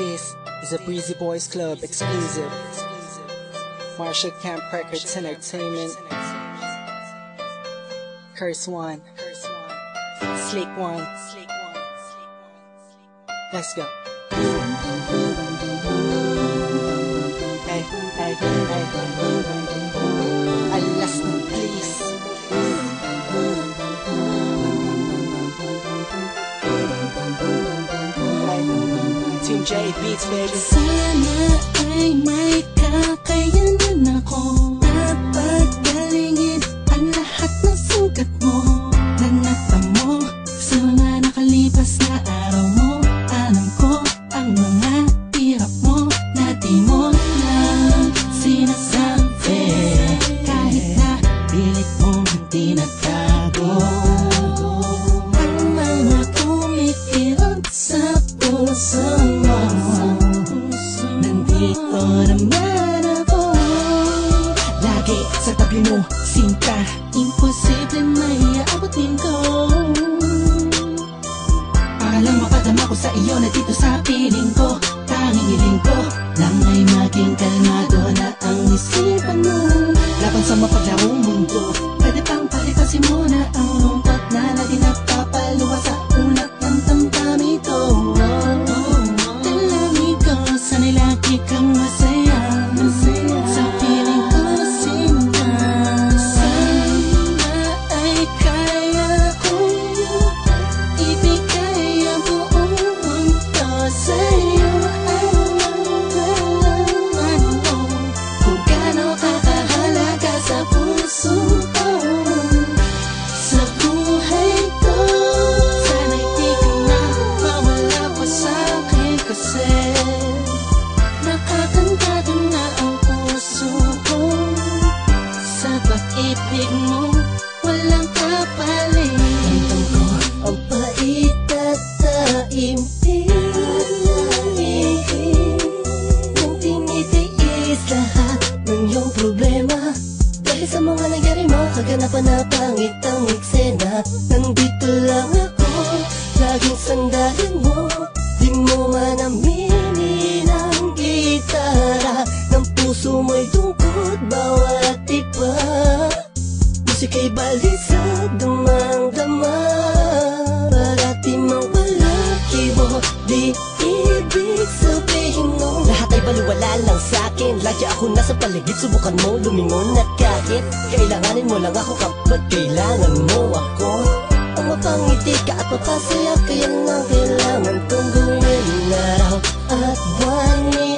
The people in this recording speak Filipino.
This is a Breezy Boys Club exclusive. Marshall Camp Records Entertainment. Curse One. Slick One. Let's go. Hey, hey, hey, hey. J. Beats, baby. sinta Imposible may aabutin ko. Alam mapadama ko sa iyo na dito sa piling ko. Tanging hiling ko lang ay maging kalmado na ang isipan mo. Laban sa mapaglawa pag-ibig mo Walang kapalit Ang tangkol, ang pait at taimtim Nang tinitiis lahat problema Dahil sa mga nangyari mo, kaganapan pangit ang eksena. Nandito lang ako, laging sandalit Baliwala lang sa'kin Lagi ako nasa paligid. Subukan mo lumingon at kahit Kailanganin mo lang ako kapag kailangan mo ako. Ang mapangiti ka at mapasaya Kaya nga kailangan kong gawin. Araw at buwan ni